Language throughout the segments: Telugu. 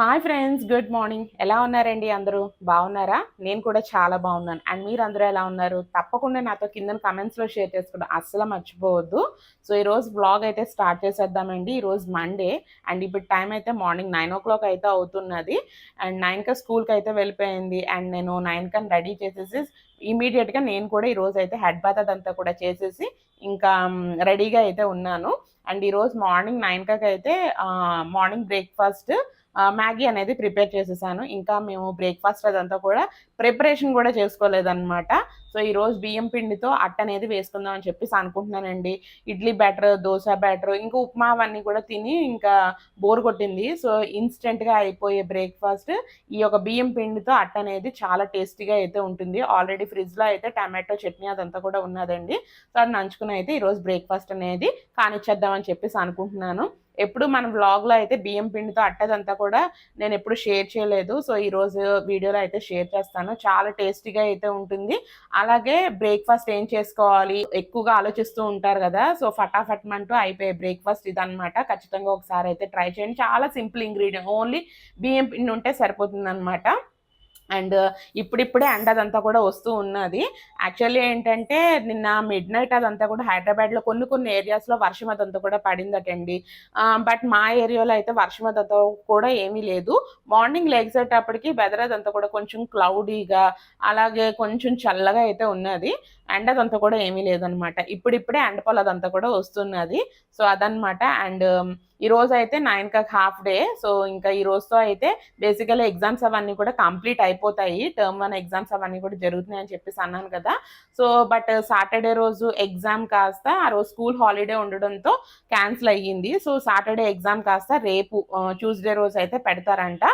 హాయ్ ఫ్రెండ్స్ గుడ్ మార్నింగ్ ఎలా ఉన్నారండి అందరూ? బాగున్నారా? నేను కూడా చాలా బాగున్నాను. అండ్ మీరు అందరూ ఎలా ఉన్నారు? తప్పకుండా నాతో కింద కమెంట్స్లో షేర్ చేసుకోవడం అస్సలు మర్చిపోవద్దు. సో ఈరోజు బ్లాగ్ అయితే స్టార్ట్ చేసేద్దామండి. ఈరోజు మండే అండ్ ఇప్పుడు టైం అయితే మార్నింగ్ నైన్ ఓ క్లాక్ అయితే అవుతున్నది. అండ్ నైన్కి స్కూల్కి అయితే వెళ్ళిపోయింది. అండ్ నేను నైన్కి రెడీ చేసేసి ఇమీడియట్గా నేను కూడా ఈరోజు అయితే హెడ్ బాత్ అదంతా కూడా చేసేసి ఇంకా um, రెడీగా అయితే ఉన్నాను. అండ్ ఈరోజు మార్నింగ్ నైన్కి అయితే మార్నింగ్ బ్రేక్ఫాస్ట్ మ్యాగీ అనేది ప్రిపేర్ చేసేసాను. ఇంకా మేము బ్రేక్ఫాస్ట్ అదంతా కూడా ప్రిపరేషన్ కూడా చేసుకోలేదన్నమాట. సో ఈరోజు బియ్యం పిండితో అట్ట అనేది వేసుకుందాం అని చెప్పేసి అనుకుంటున్నానండి. ఇడ్లీ బ్యాటర్ దోశ బ్యాటర్ ఇంకా ఉప్మా అవన్నీ కూడా తిని ఇంకా బోర్ కొట్టింది. సో ఇన్స్టెంట్గా అయిపోయే బ్రేక్ఫాస్ట్ ఈ యొక్క బియ్యం పిండితో అట్ట అనేది చాలా టేస్టీగా అయితే ఉంటుంది. ఆల్రెడీ ఫ్రిడ్జ్లో అయితే టమాటో చట్నీ అదంతా కూడా ఉన్నదండి. సో అది నంచుకుని అయితే ఈరోజు బ్రేక్ఫాస్ట్ అనేది కానిచ్చేద్దామని చెప్పేసి అనుకుంటున్నాను. ఎప్పుడు మన వ్లాగ్లో అయితే బియ్యం పిండితో అట్టదంతా కూడా నేను ఎప్పుడు షేర్ చేయలేదు. సో ఈరోజు వీడియోలో అయితే షేర్ చేస్తాను. చాలా టేస్టీగా అయితే ఉంటుంది. అలాగే బ్రేక్ఫాస్ట్ ఏం చేసుకోవాలి? ఎక్కువగా ఆలోచిస్తూ ఉంటారు కదా. సో ఫటాఫట్ అంటూ అయిపోయే బ్రేక్ఫాస్ట్ ఇదనమాట ఖచ్చితంగా ఒకసారి అయితే ట్రై చేయండి. చాలా సింపుల్ ఇంగ్రీడియంట్. ఓన్లీ బియ్యం పిండి ఉంటే సరిపోతుంది అనమాట అండ్ ఇప్పుడిప్పుడే అండ్ అదంతా కూడా వస్తూ ఉన్నది. యాక్చువల్లీ ఏంటంటే నిన్న మిడ్ నైట్ అదంతా కూడా హైదరాబాద్లో కొన్ని కొన్ని ఏరియాస్లో వర్షం అదంతా కూడా పడిందటండి. బట్ మా ఏరియాలో అయితే వర్షం అదంతా కూడా ఏమీ లేదు. మార్నింగ్ లెగ్సేటప్పటికి వెదర్ అదంతా కూడా కొంచెం క్లౌడీగా అలాగే కొంచెం చల్లగా అయితే ఉన్నది. అండ్ అదంతా కూడా ఏమీ లేదనమాట. ఇప్పుడిప్పుడే అండ్ పొలదంతా కూడా వస్తున్నది. సో అదనమాట. అండ్ ఈ రోజు అయితే నైన్కి హాఫ్ డే సో ఇంకా ఈ రోజుతో అయితే బేసికలీ ఎగ్జామ్స్ అవన్నీ కూడా కంప్లీట్ అయిపోతాయి. టర్మ్ వన్ ఎగ్జామ్స్ అవన్నీ కూడా జరుగుతున్నాయి అని చెప్పేసి అన్నాను కదా. సో బట్ సాటర్డే రోజు ఎగ్జామ్ కాస్త ఆ రోజు స్కూల్ హాలిడే ఉండడంతో క్యాన్సిల్ అయ్యింది. సో సాటర్డే ఎగ్జామ్ కాస్త రేపు uh, ట్యూస్డే రోజు అయితే పెడతారంట.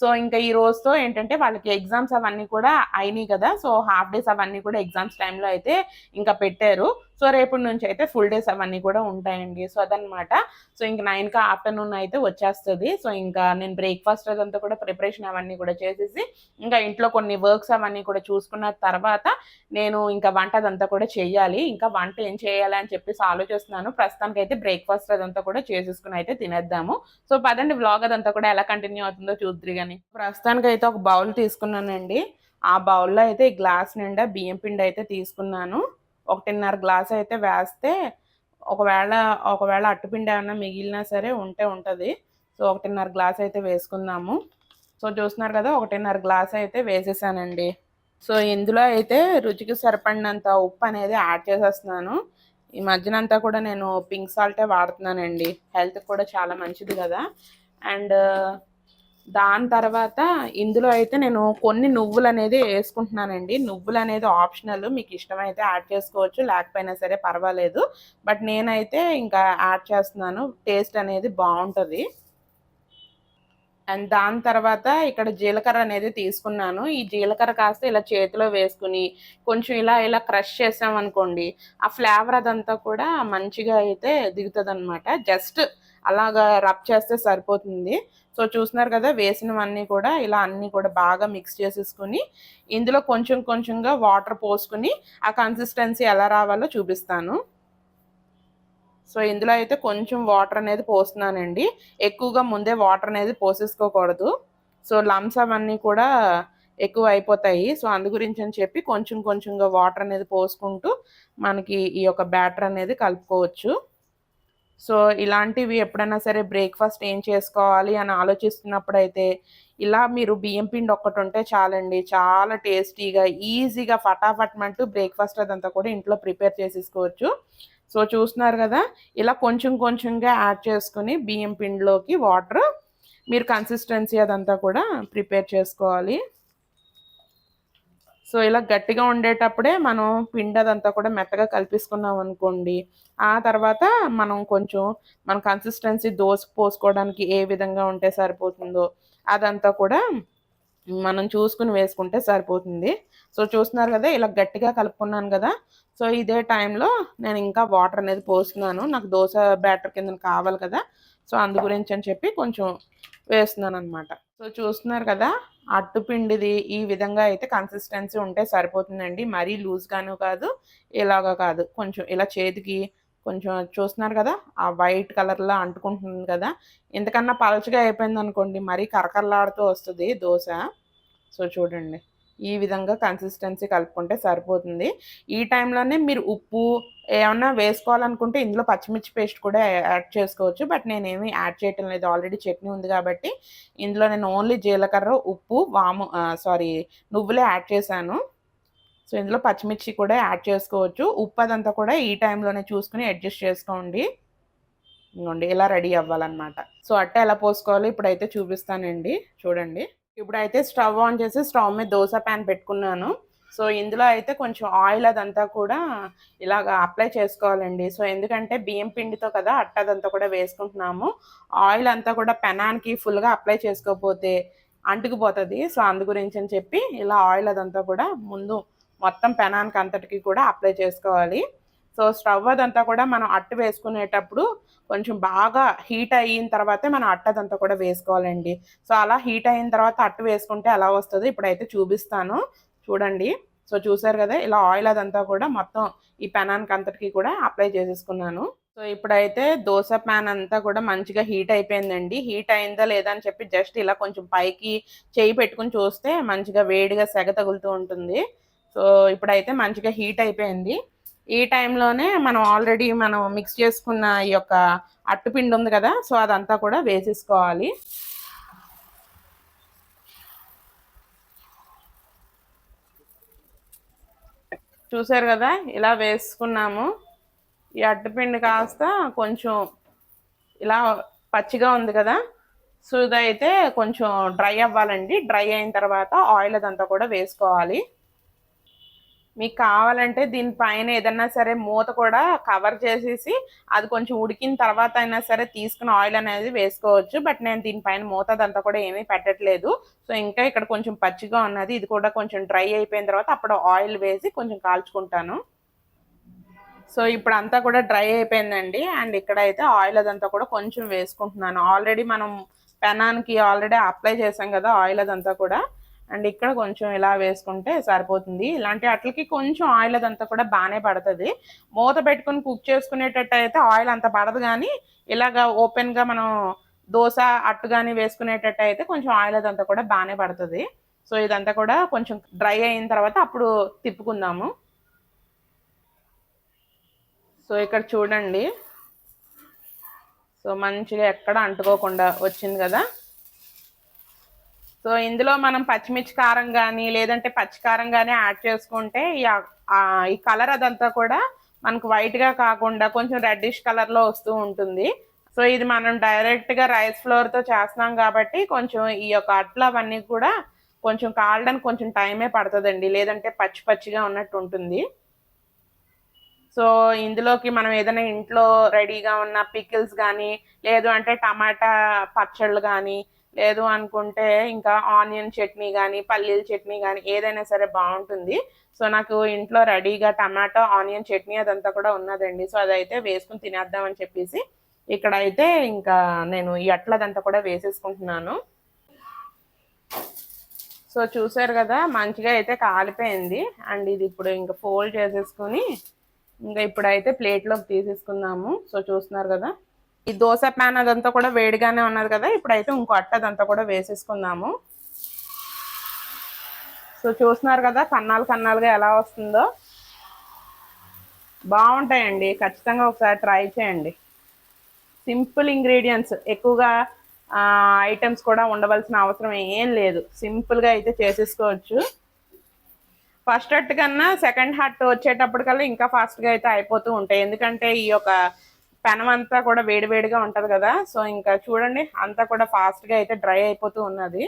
సో ఇంకా ఈ రోజుతో ఏంటంటే వాళ్ళకి ఎగ్జామ్స్ అవన్నీ కూడా అయినాయి కదా. సో హాఫ్ డేస్ అవన్నీ కూడా ఎగ్జామ్స్ టైంలో అయితే ఇంకా పెట్టారు. సో రేపటి నుంచి అయితే ఫుల్ డేస్ అవన్నీ కూడా ఉంటాయండి. సో అదనమాట సో ఇంక నైన్కి ఆఫ్టర్నూన్ అయితే వచ్చేస్తుంది. సో ఇంకా నేను బ్రేక్ఫాస్ట్ అదంతా కూడా ప్రిపరేషన్ అవన్నీ కూడా చేసేసి ఇంకా ఇంట్లో కొన్ని వర్క్స్ అవన్నీ కూడా చూసుకున్న తర్వాత నేను ఇంకా వంట అదంతా కూడా చేయాలి. ఇంకా వంట ఏం చేయాలి అని చెప్పేసి ఆలోచిస్తున్నాను. ప్రస్తుతానికి అయితే బ్రేక్ఫాస్ట్ అదంతా కూడా చేసేసుకుని అయితే తినేద్దాము. సో పదండి వ్లాగ్ అదంతా కూడా ఎలా కంటిన్యూ అవుతుందో చూద్దరు కానీ ప్రస్తుతానికి అయితే ఒక బౌల్ తీసుకున్నానండి. ఆ బౌల్లో అయితే ఈ గ్లాస్ నిండా బియ్యం పిండి అయితే తీసుకున్నాను. ఒకటిన్నర గ్లాస్ అయితే వేస్తే ఒకవేళ ఒకవేళ అట్టుపిండి ఏమన్నా మిగిలినా సరే ఉంటే ఉంటుంది. సో ఒకటిన్నర గ్లాస్ అయితే వేసుకుందాము. సో చూస్తున్నారు కదా ఒకటిన్నర గ్లాస్ అయితే వేసేసానండి. సో ఇందులో అయితే రుచికి సరిపడినంత ఉప్పు అనేది యాడ్ చేసేస్తున్నాను. ఈ మధ్యనంతా కూడా నేను పింక్ సాల్టే వాడుతున్నానండి. హెల్త్కి కూడా చాలా మంచిది కదా. అండ్ దాని తర్వాత ఇందులో అయితే నేను కొన్ని నువ్వులు అనేది వేసుకుంటున్నానండి. నువ్వులు అనేది ఆప్షనల్ మీకు ఇష్టమైతే యాడ్ చేసుకోవచ్చు లేకపోయినా సరే పర్వాలేదు. బట్ నేనైతే ఇంకా యాడ్ చేస్తున్నాను టేస్ట్ అనేది బాగుంటుంది. అండ్ దాని తర్వాత ఇక్కడ జీలకర్ర అనేది తీసుకున్నాను. ఈ జీలకర్ర కాస్త ఇలా చేతిలో వేసుకుని కొంచెం ఇలా ఇలా క్రష్ చేసాం అనుకోండి ఆ ఫ్లేవర్ అదంతా కూడా మంచిగా అయితే దిగుతుంది అనమాట జస్ట్ అలాగా రబ్ చేస్తే సరిపోతుంది. సో చూస్తున్నారు కదా వేసినవన్నీ కూడా ఇలా అన్నీ కూడా బాగా మిక్స్ చేసేసుకుని ఇందులో కొంచెం కొంచెంగా వాటర్ పోసుకుని ఆ కన్సిస్టెన్సీ ఎలా రావాలో చూపిస్తాను. సో ఇందులో అయితే కొంచెం వాటర్ అనేది పోస్తున్నానండి. ఎక్కువగా ముందే వాటర్ అనేది పోసేసుకోకూడదు. సో లమ్స్ అవన్నీ కూడా ఎక్కువ అయిపోతాయి. సో అందు గురించి అని చెప్పి కొంచెం కొంచెంగా వాటర్ అనేది పోసుకుంటూ మనకి ఈ యొక్క బ్యాటర్ అనేది కలుపుకోవచ్చు. సో ఇలాంటివి ఎప్పుడైనా సరే బ్రేక్ఫాస్ట్ ఏం చేసుకోవాలి అని ఆలోచిస్తున్నప్పుడు అయితే ఇలా మీరు బియ్యం పిండి ఒక్కటి ఉంటే చాలండి. చాలా టేస్టీగా ఈజీగా ఫటాఫట్ అంటూ బ్రేక్ఫాస్ట్ అదంతా కూడా ఇంట్లో ప్రిపేర్ చేసేసుకోవచ్చు. సో చూస్తున్నారు కదా ఇలా కొంచెం కొంచెంగా యాడ్ చేసుకుని బియ్యం పిండిలోకి వాటర్ మీరు కన్సిస్టెన్సీ అదంతా కూడా ప్రిపేర్ చేసుకోవాలి. సో ఇలా గట్టిగా ఉండేటప్పుడే మనం పిండి అదంతా కూడా మెత్తగా కలిపేసుకున్నాం అనుకోండి ఆ తర్వాత మనం కొంచెం మన కన్సిస్టెన్సీ దోశ పోసుకోవడానికి ఏ విధంగా ఉంటే సరిపోతుందో అదంతా కూడా మనం చూసుకుని వేసుకుంటే సరిపోతుంది. సో చూస్తున్నారు కదా ఇలా గట్టిగా కలుపుకున్నాను కదా సో ఇదే టైంలో నేను ఇంకా వాటర్ అనేది పోస్తున్నాను. నాకు దోశ బ్యాటర్ కింద కావాలి కదా సో అందు గురించి అని చెప్పి కొంచెం వేస్తున్నాను అనమాట సో చూస్తున్నారు కదా అట్టుపిండిది ఈ విధంగా అయితే కన్సిస్టెన్సీ ఉంటే సరిపోతుందండి. మరీ లూజ్గాను కాదు ఇలాగా కాదు. కొంచెం ఇలా చేతికి కొంచెం చూస్తున్నారు కదా ఆ వైట్ కలర్లో అంటుకుంటుంది కదా. ఇంతకన్నా పలచగా అయిపోయింది అనుకోండి మరీ కరకరలాడుతూ వస్తుంది దోశ. సో చూడండి. ఈ విధంగా కన్సిస్టెన్సీ కలుపుకుంటే సరిపోతుంది. ఈ టైంలోనే మీరు ఉప్పు ఏమన్నా వేసుకోవాలనుకుంటే ఇందులో పచ్చిమిర్చి పేస్ట్ కూడా యాడ్ చేసుకోవచ్చు. బట్ నేనేమి యాడ్ చేయటం లేదు. ఆల్రెడీ చట్నీ ఉంది కాబట్టి ఇందులో నేను ఓన్లీ జీలకర్ర ఉప్పు వాము సారీ నువ్వులే యాడ్ చేశాను. సో ఇందులో పచ్చిమిర్చి కూడా యాడ్ చేసుకోవచ్చు. ఉప్పు అదంతా కూడా ఈ టైంలోనే చూసుకుని అడ్జస్ట్ చేసుకోండి. ఇంకోండి ఇలా రెడీ అవ్వాలన్నమాట. సో అట్ట ఎలా పోసుకోవాలో ఇప్పుడైతే చూపిస్తానండి. చూడండి. ఇప్పుడైతే స్టవ్ ఆన్ చేసి స్టవ్ మీద దోశ ప్యాన్ పెట్టుకున్నాను. సో ఇందులో అయితే కొంచెం ఆయిల్ అదంతా కూడా ఇలాగ అప్లై చేసుకోవాలండి. సో ఎందుకంటే బియ్యం పిండితో కదా అట్టదంతా కూడా వేసుకుంటున్నాము. ఆయిల్ అంతా కూడా పెనానికి ఫుల్గా అప్లై చేసుకోకపోతే అంటుకుపోతుంది. సో అందు గురించి అని చెప్పి ఇలా ఆయిల్ అదంతా కూడా ముందు మొత్తం పెనానికి అంతటికి కూడా అప్లై చేసుకోవాలి. సో స్టవ్ అదంతా కూడా మనం అట్టు వేసుకునేటప్పుడు కొంచెం బాగా హీట్ అయిన తర్వాతే మనం అట్టదంతా కూడా వేసుకోవాలండి. సో అలా హీట్ అయిన తర్వాత అట్టు వేసుకుంటే ఎలా వస్తుంది ఇప్పుడైతే చూపిస్తాను. చూడండి. సో చూసారు కదా ఇలా ఆయిల్ అదంతా కూడా మొత్తం ఈ పెనానికి అంతటికి కూడా అప్లై చేసేసుకున్నాను. సో ఇప్పుడైతే దోశ ప్యాన్ అంతా కూడా మంచిగా హీట్ అయిపోయిందండి. హీట్ అయిందా లేదా అని చెప్పి జస్ట్ ఇలా కొంచెం పైకి చేయి పెట్టుకుని చూస్తే మంచిగా వేడిగా సెగ తగులుతూ ఉంటుంది. సో ఇప్పుడైతే మంచిగా హీట్ అయిపోయింది. ఈ టైంలోనే మనం ఆల్రెడీ మనం మిక్స్ చేసుకున్న ఈ యొక్క అట్టుపిండి ఉంది కదా సో అదంతా కూడా వేసేసుకోవాలి. చూసారు కదా ఇలా వేసుకున్నాము. ఈ అట్టుపిండి కాస్త కొంచెం ఇలా పచ్చిగా ఉంది కదా సో ఇదైతే కొంచెం డ్రై అవ్వాలండి. డ్రై అయిన తర్వాత ఆయిల్ అదంతా కూడా వేసుకోవాలి. మీకు కావాలంటే దీనిపైన ఏదన్నా సరే మూత కూడా కవర్ చేసేసి అది కొంచెం ఉడికిన తర్వాత అయినా సరే తీసుకుని ఆయిల్ అనేది వేసుకోవచ్చు. బట్ నేను దీనిపైన మూత అదంతా కూడా ఏమీ పెట్టట్లేదు. సో ఇంకా ఇక్కడ కొంచెం పచ్చిగా ఉన్నది. ఇది కూడా కొంచెం డ్రై అయిపోయిన తర్వాత అప్పుడు ఆయిల్ వేసి కొంచెం కాల్చుకుంటాను. సో ఇప్పుడు అంతా కూడా డ్రై అయిపోయిందండి. అండ్ ఇక్కడ అయితే ఆయిల్ అదంతా కూడా కొంచెం వేసుకుంటున్నాను. ఆల్రెడీ మనం పెనానికి ఆల్రెడీ అప్లై చేసాం కదా ఆయిల్ అదంతా కూడా. అండ్ ఇక్కడ కొంచెం ఇలా వేసుకుంటే సరిపోతుంది. ఇలాంటి అట్లకి కొంచెం ఆయిల్ అదంతా కూడా బాగానే పడుతుంది. మూత పెట్టుకుని కుక్ చేసుకునేటట్టు అయితే ఆయిల్ అంత పడదు కానీ ఇలాగ ఓపెన్గా మనం దోశ అట్టు కానీ వేసుకునేటట్టు అయితే కొంచెం ఆయిల్ అదంతా కూడా బాగానే పడుతుంది. సో ఇదంతా కూడా కొంచెం డ్రై అయిన తర్వాత అప్పుడు తిప్పుకుందాము. సో ఇక్కడ చూడండి. సో మంచిగా ఎక్కడ అంటుకోకుండా వచ్చింది కదా. సో ఇందులో మనం పచ్చిమిర్చి కారం కానీ లేదంటే పచ్చి కారం కానీ యాడ్ చేసుకుంటే ఈ కలర్ అదంతా కూడా మనకు వైట్గా కాకుండా కొంచెం రెడ్డిష్ కలర్లో వస్తూ ఉంటుంది. సో ఇది మనం డైరెక్ట్గా రైస్ ఫ్లోర్తో చేస్తున్నాం కాబట్టి కొంచెం ఈ యొక్క అట్లు అవన్నీ కూడా కొంచెం కాలడానికి కొంచెం టైమే పడుతుందండి. లేదంటే పచ్చి పచ్చిగా ఉన్నట్టు ఉంటుంది. సో ఇందులోకి మనం ఏదైనా ఇంట్లో రెడీగా ఉన్న పికిల్స్ కానీ లేదు అంటే టమాటా పచ్చళ్ళు కానీ లేదు అనుకుంటే ఇంకా ఆనియన్ చట్నీ కానీ పల్లీల చట్నీ కానీ ఏదైనా సరే బాగుంటుంది. సో నాకు ఇంట్లో రెడీగా టమాటో ఆనియన్ చట్నీ అదంతా కూడా ఉన్నదండి. సో అదైతే వేసుకుని తినేద్దామని చెప్పేసి ఇక్కడ అయితే ఇంకా నేను ఈ అట్లదంతా కూడా వేసేసుకుంటున్నాను. సో చూసారు కదా మంచిగా అయితే కాలిపోయింది. అండ్ ఇది ఇప్పుడు ఇంకా ఫోల్డ్ చేసేసుకుని ఇంకా ఇప్పుడైతే ప్లేట్లోకి తీసేసుకుందాము. సో చూస్తున్నారు కదా. ఈ దోశ ప్యాన్ అదంతా కూడా వేడిగానే ఉన్నది కదా ఇప్పుడైతే ఇంకో అట్ట అదంతా కూడా వేసేసుకుందాము. సో చూస్తున్నారు కదా కన్నాలు కన్నాలుగా ఎలా వస్తుందో. బాగుంటాయండి ఖచ్చితంగా ఒకసారి ట్రై చేయండి. సింపుల్ ఇంగ్రీడియంట్స్ ఎక్కువగా ఐటమ్స్ కూడా ఉండవలసిన అవసరం ఏం లేదు. సింపుల్గా అయితే చేసేసుకోవచ్చు. ఫస్ట్ హట్ కన్నా సెకండ్ హట్ వచ్చేటప్పటికల్లా ఇంకా ఫాస్ట్గా అయితే అయిపోతూ ఉంటాయి. ఎందుకంటే ఈ యొక్క పెనం అంతా కూడా వేడివేడిగా ఉంటుంది కదా. సో ఇంకా చూడండి అంతా కూడా ఫాస్ట్గా అయితే డ్రై అయిపోతూ ఉన్నది.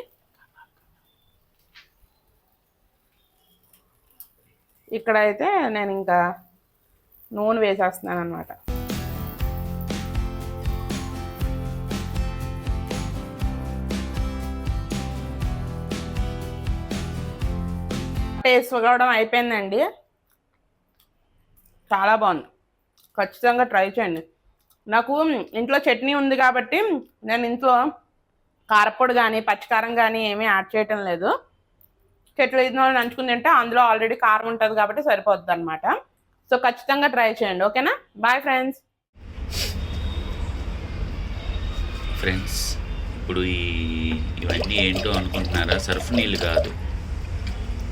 ఇక్కడ అయితే నేను ఇంకా నూనె వేసేస్తున్నాను అనమాట వేసుకోవడం అయిపోయిందండి. చాలా బాగుంది. ఖచ్చితంగా ట్రై చేయండి. నాకు ఇంట్లో చట్నీ ఉంది కాబట్టి నేను ఇంట్లో కారపొడి కానీ పచ్చికారం కానీ ఏమీ యాడ్ చేయటం లేదు. చెట్లు ఇది నంచుకుని తింటే అందులో ఆల్రెడీ కారం ఉంటుంది కాబట్టి సరిపోద్ది అనమాట సో ఖచ్చితంగా ట్రై చేయండి ఓకేనా? బాయ్ ఫ్రెండ్స్ ఫ్రెండ్స్ ఇప్పుడు ఈ ఇవన్నీ ఏంటో అనుకుంటున్నారా? సర్ఫ్ నీళ్ళు కాదు.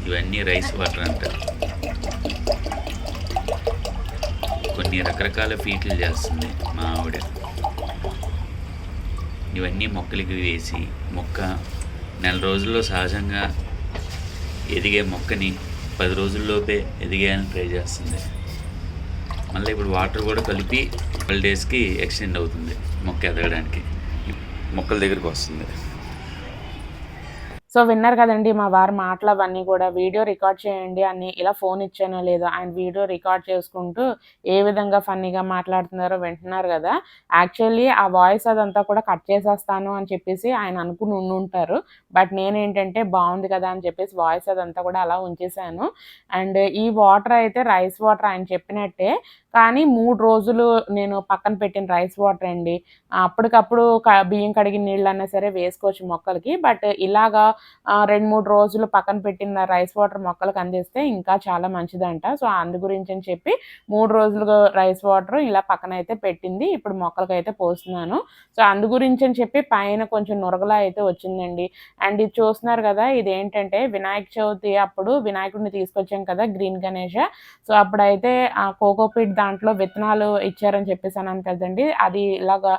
ఇవన్నీ రైస్ వాటర్ అంటారు. కొన్ని రకరకాల ఫీట్లు చేస్తుంది మా ఆవిడ. ఇవన్నీ మొక్కలకి వేసి మొక్క నెల రోజుల్లో సహజంగా ఎదిగే మొక్కని పది రోజుల్లోపే ఎదిగేయాలని ట్రై చేస్తుంది. మళ్ళీ ఇప్పుడు వాటర్ కూడా కలిపి ట్వెల్వ్ డేస్కి ఎక్స్టెండ్ అవుతుంది మొక్క ఎదగడానికి. మొక్కల దగ్గరికి వస్తుంది. సో విన్నారు కదండి మా వారి మాటలు అవన్నీ కూడా వీడియో రికార్డ్ చేయండి అని ఇలా ఫోన్ ఇచ్చానో లేదో ఆయన వీడియో రికార్డ్ చేసుకుంటూ ఏ విధంగా ఫన్నీగా మాట్లాడుతున్నారో వింటున్నారు కదా. యాక్చువల్లీ ఆ వాయిస్ అదంతా కూడా కట్ చేసేస్తాను అని చెప్పేసి ఆయన అనుకుని ఉండి ఉంటారు. బట్ నేనేంటంటే బాగుంది కదా అని చెప్పేసి వాయిస్ అదంతా కూడా అలా ఉంచేసాను. అండ్ ఈ వాటర్ అయితే రైస్ వాటర్ ఆయన చెప్పినట్టే. కానీ మూడు రోజులు నేను పక్కన పెట్టిన రైస్ వాటర్ అండి. అప్పటికప్పుడు క- బియ్యం కడిగిన నీళ్ళు అన్నా సరే వేసుకోవచ్చు మొక్కలకి. బట్ ఇలాగా రెండు మూడు రోజులు పక్కన పెట్టిన రైస్ వాటర్ మొక్కలకు అందిస్తే ఇంకా చాలా మంచిదంట. సో అందు గురించి అని చెప్పి మూడు రోజులు రైస్ వాటర్ ఇలా పక్కన అయితే పెట్టింది. ఇప్పుడు మొక్కలకు అయితే పోస్తున్నాను. సో అందు గురించి అని చెప్పి పైన కొంచెం నురగలా అయితే వచ్చిందండి. అండ్ ఇది చూస్తున్నారు కదా ఇది ఏంటంటే వినాయక చవితి అప్పుడు వినాయకుడిని తీసుకొచ్చాం కదా గ్రీన్ గణేష. సో అప్పుడైతే ఆ కోకోపీట్ దాంట్లో విత్తనాలు ఇచ్చారని చెప్పేసి అన్నాను కదండి. అది ఇలాగా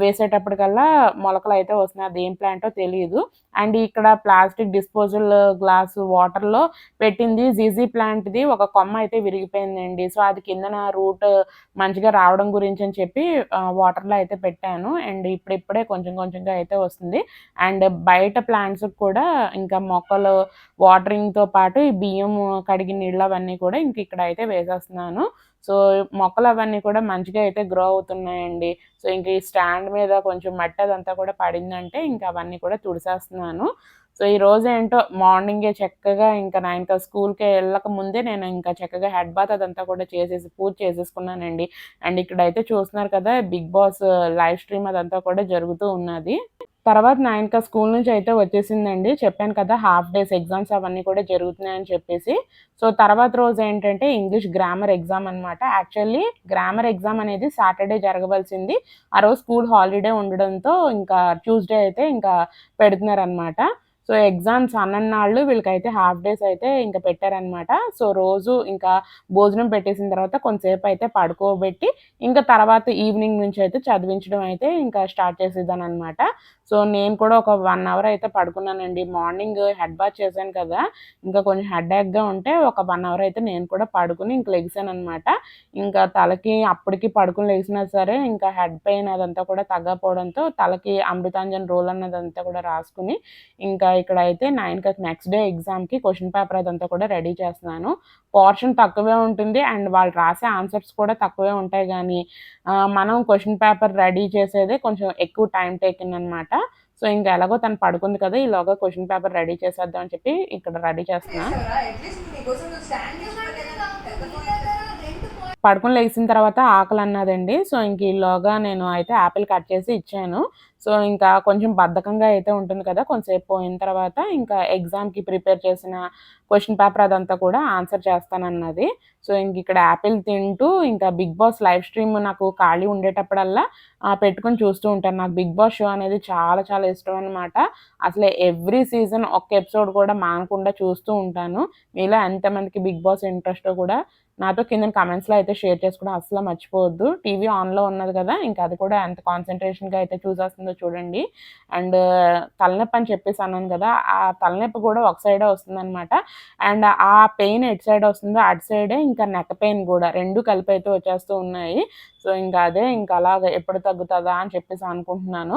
వేసేటప్పటికల్లా మొలకలు అయితే వస్తున్నాయి. అది ఏం ప్లాంటో తెలియదు అండ్ ఇక్కడ ప్లాస్టిక్ డిస్పోజల్ గ్లాస్ వాటర్లో పెట్టింది జీజీ ప్లాంట్ది. ఒక కొమ్మ అయితే విరిగిపోయిందండి. సో అది కిందన రూట్ మంచిగా రావడం గురించి అని చెప్పి వాటర్లో అయితే పెట్టాను. అండ్ ఇప్పుడిప్పుడే కొంచెం కొంచెంగా అయితే వస్తుంది. అండ్ బయట ప్లాంట్స్ కూడా ఇంకా మొక్కలు వాటరింగ్తో పాటు ఈ బియ్యం కడిగిన నీళ్ళు అవన్నీ కూడా ఇంక ఇక్కడ అయితే వేసేస్తున్నాను. సో మొక్కలు అవన్నీ కూడా మంచిగా అయితే గ్రో అవుతున్నాయండి. సో ఇంక ఈ స్టాండ్ మీద కొంచెం మట్టి అదంతా కూడా పడిందంటే ఇంకా అవన్నీ కూడా తుడిసేస్తున్నాను. సో ఈ రోజు ఏంటో మార్నింగే చక్కగా ఇంకా నా ఇంకా స్కూల్కి వెళ్ళక ముందే నేను ఇంకా చక్కగా హెడ్ బాత్ అదంతా కూడా చేసేసి పూజ చేసేసుకున్నానండి. అండ్ ఇక్కడ అయితే చూస్తున్నారు కదా బిగ్ బాస్ లైవ్ స్ట్రీమ్ అదంతా కూడా జరుగుతూ ఉన్నది. తర్వాత నా ఇంకా స్కూల్ నుంచి అయితే వచ్చేసిందండి. చెప్పాను కదా హాఫ్ డేస్ ఎగ్జామ్స్ అవన్నీ కూడా జరుగుతున్నాయని చెప్పేసి. సో తర్వాత రోజు ఏంటంటే ఇంగ్లీష్ గ్రామర్ ఎగ్జామ్ అనమాట యాక్చువల్లీ గ్రామర్ ఎగ్జామ్ అనేది సాటర్డే జరగవలసింది. ఆ రోజు స్కూల్ హాలిడే ఉండడంతో ఇంకా ట్యూస్డే అయితే ఇంకా పెడుతున్నారనమాట సో ఎగ్జామ్స్ అన్నన్నాళ్ళు వీళ్ళకైతే హాఫ్ డేస్ అయితే ఇంకా పెట్టారనమాట సో రోజు ఇంకా భోజనం పెట్టేసిన తర్వాత కొంతసేపు అయితే పడుకోబెట్టి ఇంకా తర్వాత ఈవినింగ్ నుంచి అయితే చదివించడం అయితే ఇంకా స్టార్ట్ చేసేదాన్ని అనమాట సో నేను కూడా ఒక వన్ అవర్ అయితే పడుకున్నానండి. మార్నింగ్ హెడ్ బాత్ చేశాను కదా ఇంకా కొంచెం హెడ్ ఉంటే ఒక వన్ అవర్ అయితే నేను కూడా పడుకుని ఇంక లెగిసాను అనమాట ఇంకా తలకి అప్పటికి పడుకుని లేచినా సరే ఇంకా హెడ్ పెయిన్ అదంతా కూడా తగ్గపోవడంతో తలకి అమృతాంజన్ రోల్ అన్నదంతా కూడా రాసుకుని ఇంకా ఇక్కడ అయితే నైన్కి నెక్స్ట్ డే ఎగ్జామ్కి క్వశ్చన్ పేపర్ అదంతా కూడా రెడీ చేస్తున్నాను. పోర్షన్ తక్కువే ఉంటుంది అండ్ వాళ్ళు రాసే ఆన్సర్స్ కూడా తక్కువే ఉంటాయి కానీ మనం క్వశ్చన్ పేపర్ రెడీ చేసేదే కొంచెం ఎక్కువ టైం టేకింగ్ అనమాట సో ఇంకా ఎలాగో తను పడుకుంది కదా ఈలోగా క్వశ్చన్ పేపర్ రెడీ చేసేద్దాం అని చెప్పి ఇక్కడ రెడీ చేస్తున్నా అట్లీస్ట్ నీకోసం నువ్వు స్టాండ్ పడుకుని లేచిన తర్వాత ఆకలి అన్నదండి సో ఇంక ఈలోగా నేను అయితే యాపిల్ కట్ చేసి ఇచ్చాను. సో ఇంకా కొంచెం బద్ధకంగా అయితే ఉంటుంది కదా కొంచెంసేపు పోయిన తర్వాత ఇంకా ఎగ్జామ్కి ప్రిపేర్ చేసిన క్వశ్చన్ పేపర్ అదంతా కూడా ఆన్సర్ చేస్తానన్నది. సో ఇంక ఇక్కడ యాపిల్ తింటూ ఇంకా బిగ్ బాస్ లైవ్ స్ట్రీమ్ నాకు ఖాళీ ఉండేటప్పుడల్లా పెట్టుకుని పెట్టుకొని చూస్తూ ఉంటాను. నాకు బిగ్ బాస్ షో అనేది చాలా చాలా ఇష్టం అనమాట అసలు ఎవ్రీ సీజన్ ఒక్క ఎపిసోడ్ కూడా మానకుండా చూస్తూ ఉంటాను. మీలో ఎంతమందికి బిగ్ బాస్ ఇంట్రెస్ట్ కూడా నాతో కింద కామెంట్స్లో అయితే షేర్ చేసుకోవడం అసలు మర్చిపోవద్దు. టీవీ ఆన్లో ఉన్నది కదా ఇంకా అది కూడా ఎంత కాన్సన్ట్రేషన్గా అయితే చూసేస్తుందో చూడండి. అండ్ uh, తలనొప్పి అని చెప్పేసి అన్నాను కదా ఆ తలనొప్పి కూడా ఒక సైడే వస్తుందన్నమాట. అండ్ ఆ పెయిన్ ఎటు సైడ్ వస్తుందో అటు సైడే ఇంకా నెక్ పెయిన్ కూడా రెండు కలిపి అయితే వచ్చేస్తూ ఉన్నాయి. సో ఇంకా అదే ఇంకా అలాగ ఎప్పుడు తగ్గుతుందా అని చెప్పేసి అనుకుంటున్నాను.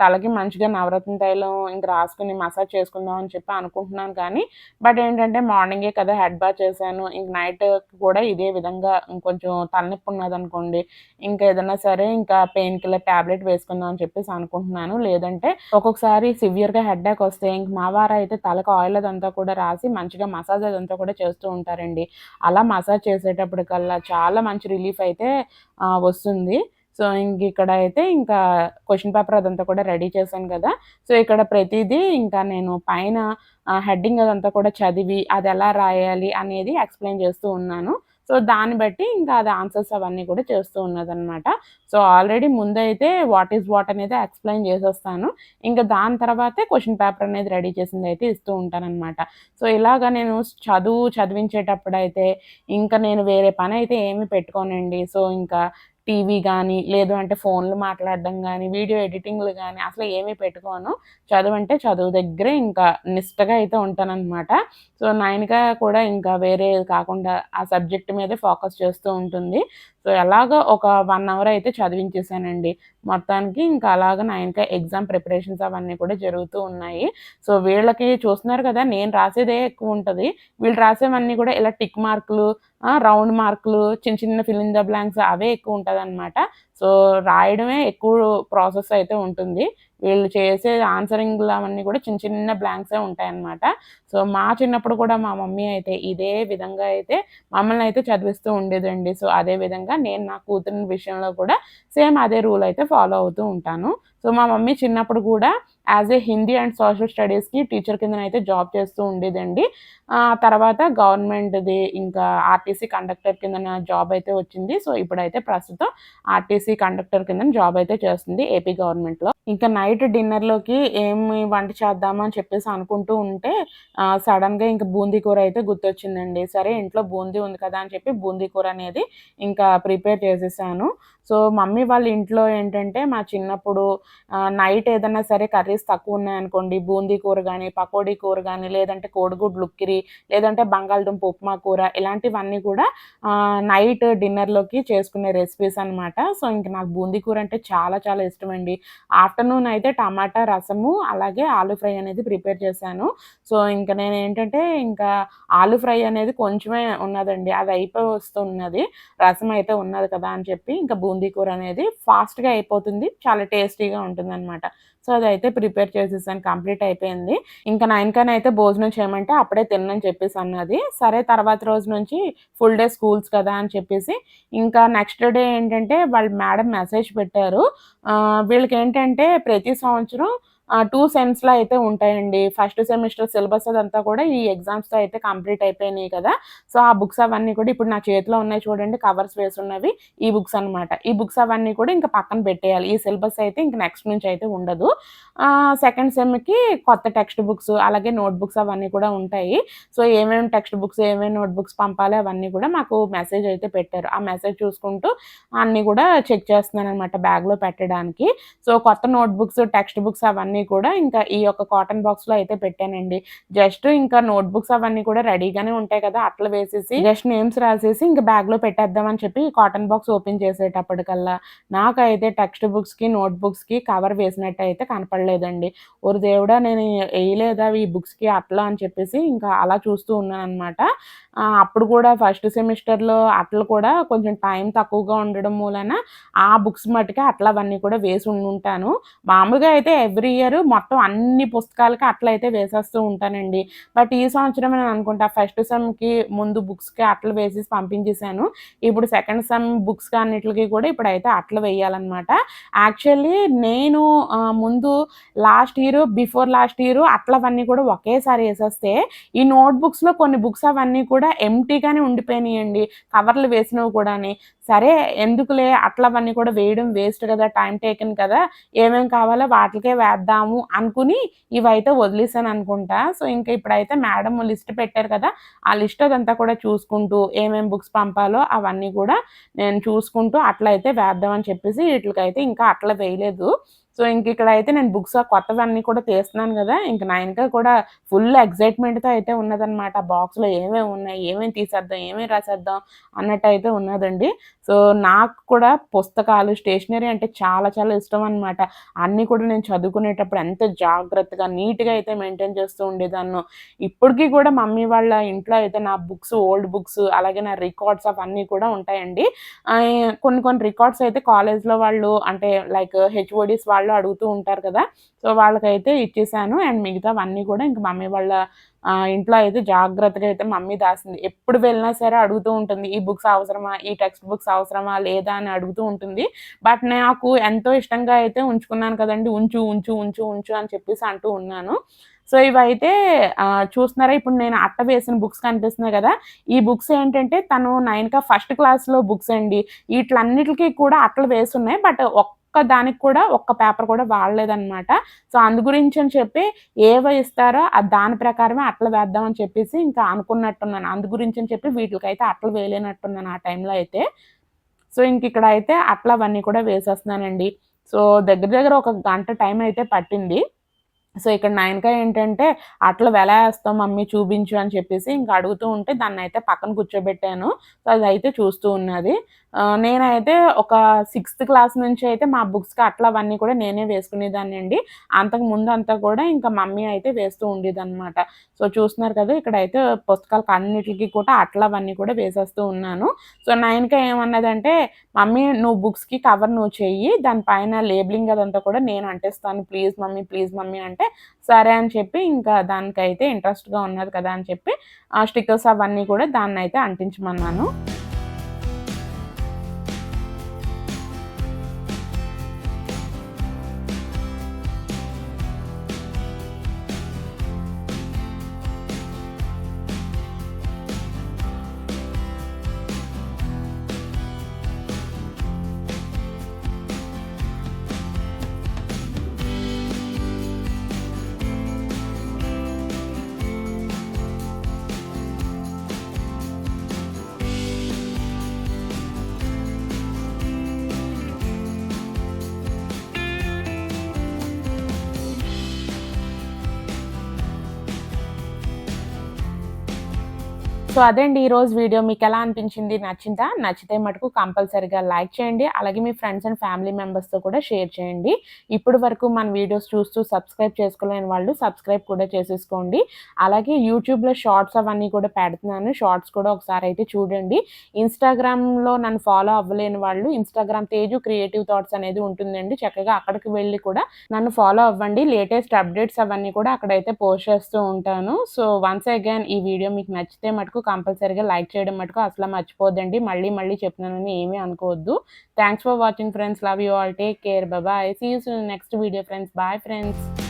తలకి మంచిగా నవరత్న తైలం ఇంకా రాసుకుని మసాజ్ చేసుకుందాం అని చెప్పి అనుకుంటున్నాను కానీ బట్ ఏంటంటే మార్నింగే కదా హెడ్ బాత్ చేశాను. ఇంక నైట్ కూడా ఇదే విధంగా కొంచెం తలనొప్పి ఉన్నది అనుకోండి ఇంకా ఏదైనా సరే ఇంకా పెయిన్ కిల్లర్ టాబ్లెట్ వేసుకుందాం అని చెప్పేసి అనుకుంటున్నాను. లేదంటే ఒక్కొక్కసారి సివియర్గా హెడ్ఏక్ వస్తే ఇంక మా వారు అయితే తలకు ఆయిల్ అదంతా కూడా రాసి మంచిగా మసాజ్ అదంతా కూడా చేస్తూ ఉంటారండి. అలా మసాజ్ చేసేటప్పటికల్లా చాలా మంచి రిలీఫ్ అయితే వస్తుంది. సో ఇంక ఇక్కడ అయితే ఇంకా క్వశ్చన్ పేపర్ అదంతా కూడా రెడీ చేశాను కదా. సో ఇక్కడ ప్రతిదీ ఇంకా నేను పైన హెడ్డింగ్ అదంతా కూడా చదివి అది ఎలా రాయాలి అనేది ఎక్స్ప్లెయిన్ చేస్తూ ఉన్నాను. సో దాన్ని బట్టి ఇంకా అది ఆన్సర్స్ అవన్నీ కూడా చేస్తూ ఉన్నదనమాట సో ఆల్రెడీ ముందైతే వాట్ ఈస్ వాట్ అనేది ఎక్స్ప్లెయిన్ చేసేస్తాను. ఇంకా దాని తర్వాతే క్వశ్చన్ పేపర్ అనేది రెడీ చేసింది అయితే ఇస్తూ ఉంటానన్నమాట. సో ఇలాగా నేను చదువు చదివించేటప్పుడు అయితే ఇంకా నేను వేరే పని అయితే ఏమి పెట్టుకోనండి. సో ఇంకా టీవీ కానీ లేదు అంటే ఫోన్లు మాట్లాడడం కానీ వీడియో ఎడిటింగ్లు కానీ అసలు ఏమీ పెట్టుకోను. చదువు అంటే చదువు దగ్గరే ఇంకా నిష్టగా అయితే ఉంటానన్నమాట. సో నాయనగా కూడా ఇంకా వేరే కాకుండా ఆ సబ్జెక్ట్ మీదే ఫోకస్ చేస్తూ ఉంటుంది. సో ఎలాగో ఒక వన్ అవర్ అయితే చదివించేసానండి. మొత్తానికి ఇంకా అలాగ ఇంకా ఎగ్జామ్ ప్రిపరేషన్స్ అవన్నీ కూడా జరుగుతూ ఉన్నాయి. సో వీళ్ళకి చూస్తున్నారు కదా నేను రాసేదే ఎక్కువ ఉంటుంది. వీళ్ళు రాసేవన్నీ కూడా ఇలా టిక్ మార్కులు రౌండ్ మార్కులు చిన్న చిన్న ఫిల్ ఇన్ ద బ్లాంక్స్ అవే ఎక్కువ ఉంటుంది అనమాట సో రాయడమే ఎక్కువ ప్రాసెస్ అయితే ఉంటుంది. వీళ్ళు చేసే ఆన్సరింగ్లు అవన్నీ కూడా చిన్న చిన్న బ్లాంక్సే ఉంటాయన్నమాట. సో మా చిన్నప్పుడు కూడా మా మమ్మీ అయితే ఇదే విధంగా అయితే మమ్మల్ని అయితే చదివిస్తూ ఉండేదండి. సో అదే విధంగా నేను నా కూతురి విషయంలో కూడా సేమ్ అదే రూల్ అయితే ఫాలో అవుతూ ఉంటాను. సో మా మమ్మీ చిన్నప్పుడు కూడా as a Hindi and social స్టడీస్కి teacher కింద అయితే జాబ్ చేస్తూ ఉండేదండి. ఆ తర్వాత గవర్నమెంట్ది ఇంకా ఆర్టీసీ కండక్టర్ కింద జాబ్ అయితే వచ్చింది. సో ఇప్పుడైతే ప్రస్తుతం ఆర్టీసీ కండక్టర్ కింద జాబ్ అయితే చేస్తుంది ఏపీ గవర్నమెంట్లో ఇంకా నైట్ డిన్నర్లోకి ఏమి వంట చేద్దామని చెప్పేసి అనుకుంటూ ఉంటే సడన్గా ఇంకా బూందీ కూర అయితే గుర్తొచ్చిందండి. సరే ఇంట్లో బూందీ ఉంది కదా అని చెప్పి బూందీ కూర అనేది ఇంకా ప్రిపేర్ చేసేసాను. సో మమ్మీ వాళ్ళ ఇంట్లో ఏంటంటే మా చిన్నప్పుడు నైట్ ఏదైనా సరే కర్రీస్ తక్కువ ఉన్నాయనుకోండి బూందీ కూర కానీ పకోడీ కూర కానీ లేదంటే కోడిగుడ్లు ఉక్కిరి లేదంటే బంగాళదుంప ఉప్మా కూర ఇలాంటివన్నీ కూడా నైట్ డిన్నర్లోకి చేసుకునే రెసిపీస్ అన్నమాట. సో ఇంక నాకు బూందీ కూర అంటే చాలా చాలా ఇష్టం అండి ఆఫ్టర్నూన్ అయితే టమాటా రసము అలాగే ఆలు ఫ్రై అనేది ప్రిపేర్ చేశాను. సో ఇంకా నేను ఏంటంటే ఇంకా ఆలు ఫ్రై అనేది కొంచెమే ఉన్నదండి. అది అయిపోయి వస్తున్నది రసం అయితే ఉన్నది కదా అని చెప్పి ఇంకా బూందీ కూర అనేది ఫాస్ట్గా అయిపోతుంది. చాలా టేస్టీగా ఉంటుంది అనమాట సో అదైతే ప్రిపేర్ చేసేసాను. కంప్లీట్ అయిపోయింది. ఇంకా నైన్ అయితే భోజనం చేయమంటే అప్పుడే తిన్నని చెప్పేసి అన్నది. సరే తర్వాత రోజు నుంచి ఫుల్ డే స్కూల్స్ కదా అని చెప్పేసి ఇంకా నెక్స్ట్ డే ఏంటంటే వాళ్ళు మేడం మెసేజ్ పెట్టారు. వీళ్ళకి ఏంటంటే ప్రతి సంవత్సరం టూ సెమ్స్లో అయితే ఉంటాయండి. ఫస్ట్ సెమిస్టర్ సిలబస్ అదంతా కూడా ఈ ఎగ్జామ్స్తో అయితే కంప్లీట్ అయిపోయినాయి కదా. సో ఆ బుక్స్ అవన్నీ కూడా ఇప్పుడు నా చేతిలో ఉన్నాయి చూడండి కవర్స్ వేసి ఉన్నవి ఈ బుక్స్ అన్నమాట. ఈ బుక్స్ అవన్నీ కూడా ఇంకా పక్కన పెట్టేయాలి. ఈ సిలబస్ అయితే ఇంక నెక్స్ట్ నుంచి అయితే ఉండదు. సెకండ్ సెమ్కి కొత్త టెక్స్ట్ బుక్స్ అలాగే నోట్ బుక్స్ అవన్నీ కూడా ఉంటాయి. సో ఏమేమి టెక్స్ట్ బుక్స్ ఏమేమి నోట్ బుక్స్ పంపాలి అవన్నీ కూడా మాకు మెసేజ్ అయితే పెట్టారు. ఆ మెసేజ్ చూసుకుంటూ అన్నీ కూడా చెక్ చేస్తున్నాను అనమాట బ్యాగ్లో పెట్టడానికి. సో కొత్త నోట్ బుక్స్ టెక్స్ట్ బుక్స్ అవన్నీ కూడా ఇంకా ఈ యొక్క కాటన్ బాక్స్లో అయితే పెట్టానండి. జస్ట్ ఇంకా నోట్ బుక్స్ అవన్నీ కూడా రెడీగానే ఉంటాయి కదా అట్లా వేసేసి జస్ట్ నేమ్స్ రాసేసి ఇంకా బ్యాగ్లో పెట్టేద్దామని చెప్పి కాటన్ బాక్స్ ఓపెన్ చేసేటప్పటికల్లా నాకైతే టెక్స్ట్ బుక్స్కి నోట్ బుక్స్కి కవర్ వేసినట్టు అయితే కనపడలేదండి. ఒక దేవుడా నేను వేయలేదా ఈ బుక్స్కి అట్లా? అని చెప్పేసి ఇంకా అలా చూస్తూ ఉన్నాను అనమాట అప్పుడు కూడా ఫస్ట్ సెమిస్టర్లో అట్లా కూడా కొంచెం టైం తక్కువగా ఉండడం మూలన ఆ బుక్స్ మట్టుకే అట్లా అవన్నీ కూడా వేసి ఉండి ఉంటాను. మామూలుగా అయితే ఎవ్రీ ఇయర్ మొత్తం అన్ని పుస్తకాలకి అట్లా అయితే వేసేస్తూ ఉంటానండి. బట్ ఈ సంవత్సరం నేను అనుకుంటా ఫస్ట్ సెమ్కి ముందు బుక్స్కి అట్లు వేసేసి పంపించేశాను. ఇప్పుడు సెకండ్ సెమ్ బుక్స్కి అన్నిటికి కూడా ఇప్పుడైతే అట్లు వేయాలన్నమాట. యాక్చువల్లీ నేను ముందు last year before last year అట్లవన్నీ కూడా ఒకేసారి వేసేస్తే ఈ నోట్ బుక్స్లో కొన్ని బుక్స్ అవన్నీ కూడా కూడా ఎంటీగానే ఉండిపోయినాయండి. కవర్లు వేసినవి కూడాని. సరే ఎందుకులే అట్లవన్నీ కూడా వేయడం వేస్ట్ కదా టైం టేకన్ కదా. ఏమేం కావాలో వాటికే వేద్దాము అనుకుని ఇవైతే వదిలేసాను అనుకుంటా. సో ఇంకా ఇప్పుడైతే మేడం లిస్ట్ పెట్టారు కదా ఆ లిస్ట్ అదంతా కూడా చూసుకుంటూ ఏమేం బుక్స్ పంపాలో అవన్నీ కూడా నేను చూసుకుంటూ అట్లా అయితే వేద్దామని చెప్పేసి వీటికైతే ఇంకా అట్లా వేయలేదు. సో ఇంక ఇక్కడ అయితే నేను బుక్స్ కొత్తవన్నీ కూడా తీస్తున్నాను కదా ఇంక ఇంకా కూడా ఫుల్ ఎగ్జైట్మెంట్తో అయితే ఉన్నదన్నమాట. బాక్స్లో ఏమేమి ఉన్నాయి ఏమేమి తీసేద్దాం ఏమేమి రాసేద్దాం అన్నట్టు అయితే ఉన్నదండి. సో నాకు కూడా పుస్తకాలు స్టేషనరీ అంటే చాలా చాలా ఇష్టం అనమాట అన్నీ కూడా నేను చదువుకునేటప్పుడు ఎంత జాగ్రత్తగా నీట్గా అయితే మెయింటైన్ చేస్తూ ఉండేదాన్ని. ఇప్పటికీ కూడా మమ్మీ వాళ్ళ ఇంట్లో అయితే నా బుక్స్ ఓల్డ్ బుక్స్ అలాగే నా రికార్డ్స్ అవన్నీ కూడా ఉంటాయండి. కొన్ని కొన్ని రికార్డ్స్ అయితే కాలేజ్లో వాళ్ళు అంటే లైక్ హెచ్ఓడిస్ వాళ్ళు వాళ్ళు అడుగుతూ ఉంటారు కదా. సో వాళ్ళకైతే ఇచ్చేసాను. అండ్ మిగతావన్నీ కూడా ఇంక మమ్మీ వాళ్ళ ఇంట్లో అయితే జాగ్రత్తగా అయితే మమ్మీ దాసింది. ఎప్పుడు వెళ్ళినా సరే అడుగుతూ ఉంటుంది ఈ బుక్స్ అవసరమా? ఈ టెక్స్ట్ బుక్స్ అవసరమా? లేదా? అని అడుగుతూ ఉంటుంది. బట్ నాకు ఎంతో ఇష్టంగా అయితే ఉంచుకున్నాను కదండి. ఉంచు ఉంచు ఉంచు ఉంచు అని చెప్పేసి అంటూ ఉన్నాను. సో ఇవైతే చూస్తున్నారా? ఇప్పుడు నేను అట్ట వేసిన బుక్స్ కనిపిస్తున్నాయి కదా. ఈ బుక్స్ ఏంటంటే తను నైన్కా ఫస్ట్ క్లాస్లో బుక్స్ అండి. వీటిలన్నిటికీ కూడా అట్టలు వేసున్నాయి బట్ ఒక్క ఒక్క దానికి కూడా ఒక్క పేపర్ కూడా వాడలేదన్నమాట. సో అందు గురించి అని చెప్పి ఏవో ఇస్తారో ఆ దాని ప్రకారమే అట్లా వేద్దామని చెప్పేసి ఇంకా అనుకున్నట్టున్నాను. అందు గురించి అని చెప్పి వీటికైతే అట్లా వేయలేనట్టున్నాను ఆ టైంలో అయితే. సో ఇంక ఇక్కడ అయితే అట్లా అవన్నీ కూడా వేసేస్తున్నానండి. సో దగ్గర దగ్గర ఒక గంట టైం అయితే పట్టింది. సో ఇక్కడ నైన్కా ఏంటంటే అట్లా వెల వేస్తాం మమ్మీ చూపించు అని చెప్పేసి ఇంకా అడుగుతూ ఉంటే దాన్ని అయితే పక్కన కూర్చోబెట్టాను. సో అది అయితే చూస్తూ ఉన్నది. నేనైతే ఒక సిక్స్త్ క్లాస్ నుంచి అయితే మా బుక్స్కి అట్లా అవన్నీ కూడా నేనే వేసుకునేదాన్ని అండి. అంతకు ముందు అంతా కూడా ఇంకా మమ్మీ అయితే వేస్తూ ఉండేదన్నమాట. సో చూస్తున్నారు కదా ఇక్కడ అయితే పుస్తకాలకు అన్నిటికి కూడా అట్లా అవన్నీ కూడా వేసేస్తూ ఉన్నాను. సో నైన్కా ఏమన్నదంటే మమ్మీ నువ్వు బుక్స్కి కవర్ నువ్వు చెయ్యి దానిపైన లేబులింగ్ అదంతా కూడా నేను అంటిస్తాను. ప్లీజ్ మమ్మీ ప్లీజ్ మమ్మీ అంటే సరే అని చెప్పి ఇంకా దానికైతే ఇంట్రెస్ట్గా ఉన్నది కదా అని చెప్పి ఆ స్టిక్కర్స్ అవన్నీ కూడా దాన్ని అయితే అంటించమన్నాను. సో అదండి ఈరోజు వీడియో. మీకు ఎలా అనిపించింది? నచ్చిందా? నచ్చితే మటుకు కంపల్సరిగా లైక్ చేయండి. అలాగే మీ ఫ్రెండ్స్ అండ్ ఫ్యామిలీ మెంబర్స్తో కూడా షేర్ చేయండి. ఇప్పటి వరకు మన వీడియోస్ చూస్తూ సబ్స్క్రైబ్ చేసుకోలేని వాళ్ళు సబ్స్క్రైబ్ కూడా చేసేసుకోండి. అలాగే యూట్యూబ్లో షార్ట్స్ అవన్నీ కూడా పెడుతున్నాను. షార్ట్స్ కూడా ఒకసారి అయితే చూడండి. ఇన్స్టాగ్రామ్లో నన్ను ఫాలో అవ్వలేని వాళ్ళు ఇన్స్టాగ్రామ్ తేజు క్రియేటివ్ థాట్స్ అనేది ఉంటుందండి. చక్కగా అక్కడికి వెళ్ళి కూడా నన్ను ఫాలో అవ్వండి. లేటెస్ట్ అప్డేట్స్ అవన్నీ కూడా అక్కడైతే పోస్ట్ చేస్తూ ఉంటాను. సో వన్స్ అగైన్ ఈ వీడియో మీకు నచ్చితే మటుకు కంపల్సరీగా లైక్ చేయడం మటుకు అసలు మర్చిపోద్దండి. మళ్ళీ మళ్ళీ చెప్తున్నానని ఏమీ అనుకోవద్దు. Thanks for watching friends love you all take care bye see you next video friends bye friends